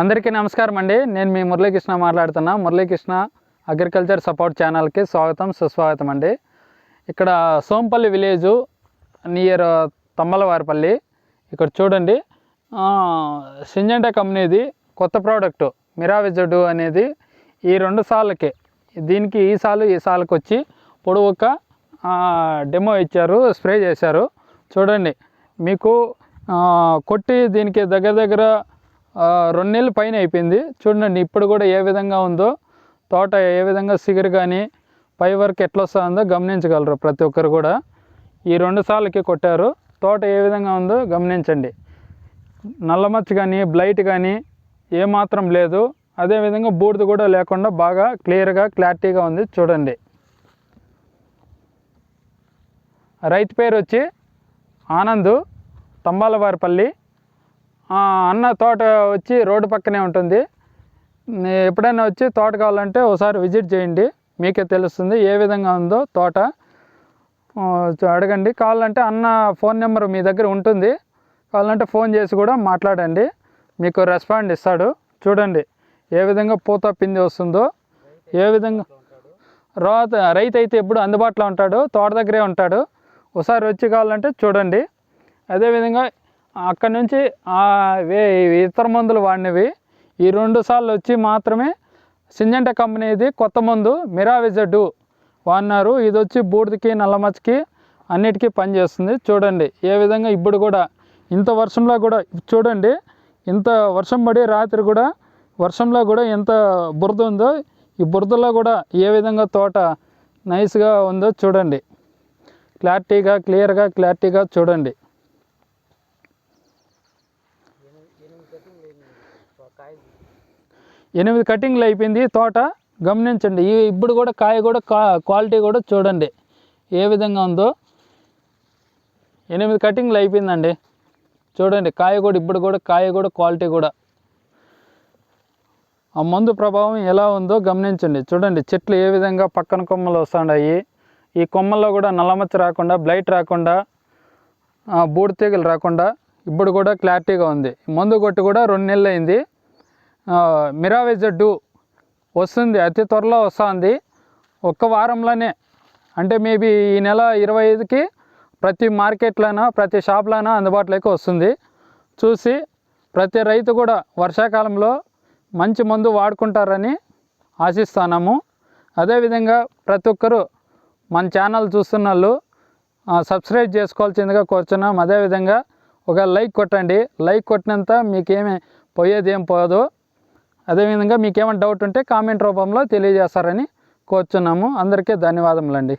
అందరికీ నమస్కారం అండి. నేను మీ మురళీకృష్ణ మాట్లాడుతున్నా. మురళీకృష్ణ అగ్రికల్చర్ సపోర్ట్ ఛానల్కి స్వాగతం సుస్వాగతం అండి. ఇక్కడ సోంపల్లి విలేజు నియర్ తమ్మలవారిపల్లి ఇక్కడ చూడండి. ఆ, సింజెంటా కంపెనీది కొత్త ప్రోడక్ట్ మిరావిజడు అనేది ఈ రెండు సార్లకి. దీనికి ఈ సాలు ఈ సాలుకి వచ్చి పొడవుక డెమో ఇచ్చారు స్ప్రే చేశారు. చూడండి. మీకు కొట్టి దీనికి దగ్గర దగ్గర రెండు నెలలు పైన అయిపోయింది. చూడండి ఇప్పుడు కూడా ఏ విధంగా ఉందో తోట ఏ విధంగా సిగరు కానీ పై వరకు ఎట్లా వస్తుందో గమనించగలరు ప్రతి ఒక్కరు కూడా. ఈ రెండు సార్లకి కొట్టారు. తోట ఏ విధంగా ఉందో గమనించండి. నల్లమచ్చ కానీ బ్లైట్ కానీ ఏమాత్రం లేదు. అదేవిధంగా బూడిద కూడా లేకుండా బాగా క్లియర్గా క్లారిటీగా ఉంది. చూడండి. రైతు పేరు వచ్చి ఆనంద్ తంబాలవారిపల్లి. అన్న తోట వచ్చి రోడ్డు పక్కనే ఉంటుంది. ఎప్పుడైనా వచ్చి తోట కావాలంటే ఒకసారి విజిట్ చేయండి. మీకే తెలుస్తుంది ఏ విధంగా ఉందో తోట. అడగండి. కావాలంటే అన్న ఫోన్ నెంబర్ మీ దగ్గర ఉంటుంది. కావాలంటే ఫోన్ చేసి కూడా మాట్లాడండి. మీకు రెస్పాండ్ ఇస్తాడు. చూడండి ఏ విధంగా పూత పిండి వస్తుందో ఏ విధంగా రోత రైతు అయితే ఎప్పుడు అందుబాటులో ఉంటాడు తోట దగ్గరే ఉంటాడు. ఒకసారి వచ్చి కావాలంటే చూడండి. అదేవిధంగా అక్కడ నుంచి వే ఇతర మందులు వాడినవి. ఈ రెండు సార్లు వచ్చి మాత్రమే సింజంట కంపెనీది కొత్త మందు మిరావిజడ్డు వాడినారు. ఇది వచ్చి బూడిదకి నల్లమచ్చకి అన్నిటికీ పనిచేస్తుంది. చూడండి ఏ విధంగా ఇప్పుడు కూడా ఇంత వర్షంలో కూడా చూడండి ఇంత వర్షం పడి రాత్రి కూడా వర్షంలో కూడా ఎంత బురద ఉందో ఈ బురదలో కూడా ఏ విధంగా తోట నైస్గా ఉందో చూడండి. క్లారిటీగా క్లియర్గా క్లారిటీగా చూడండి. ఎనిమిది కటింగ్లు అయిపోయింది. తోట గమనించండి. ఈ ఇప్పుడు కూడా కాయ కూడా కా క్వాలిటీ కూడా చూడండి. ఏ విధంగా ఉందో. ఎనిమిది కటింగ్లు అయిపోయిందండి. చూడండి. కాయ కూడా ఇప్పుడు కూడా కాయ కూడా క్వాలిటీ కూడా. ఆ మందు ప్రభావం ఎలా ఉందో గమనించండి. చూడండి. చెట్లు ఏ విధంగా పక్కన కొమ్మలు వస్తున్నాయి ఈ కొమ్మల్లో కూడా నల్లమచ్చ రాకుండా బ్లైట్ రాకుండా ఆ, రాకుండా ఇప్పుడు కూడా క్లారిటీగా ఉంది. మందు కొట్టి కూడా రెండు నెలలు అయింది మిరావెజడ్డు వస్తుంది అతి త్వరలో వస్తుంది. ఒక్క వారంలోనే అంటే మేబీ ఈ నెల ఇరవై ఐదుకి ప్రతి మార్కెట్లోనో ప్రతి షాప్లోనో అందుబాటులోకి వస్తుంది. చూసి ప్రతి రైతు కూడా వర్షాకాలంలో మంచి మందు వాడుకుంటారని ఆశిస్తున్నాము. అదేవిధంగా ప్రతి ఒక్కరూ మన ఛానల్ చూస్తున్న వాళ్ళు సబ్స్క్రైబ్ చేసుకోవాల్సిందిగా కోరుచున్నాం. అదేవిధంగా ఒక లైక్ కొట్టండి. లైక్ కొట్టినంత మీకేమి పోయేది ఏం పోదు. అదేవిధంగా మీకేమైనా డౌట్ ఉంటే కామెంట్ రూపంలో తెలియజేస్తారని కోరుచున్నాము. అందరికీ ధన్యవాదములండి.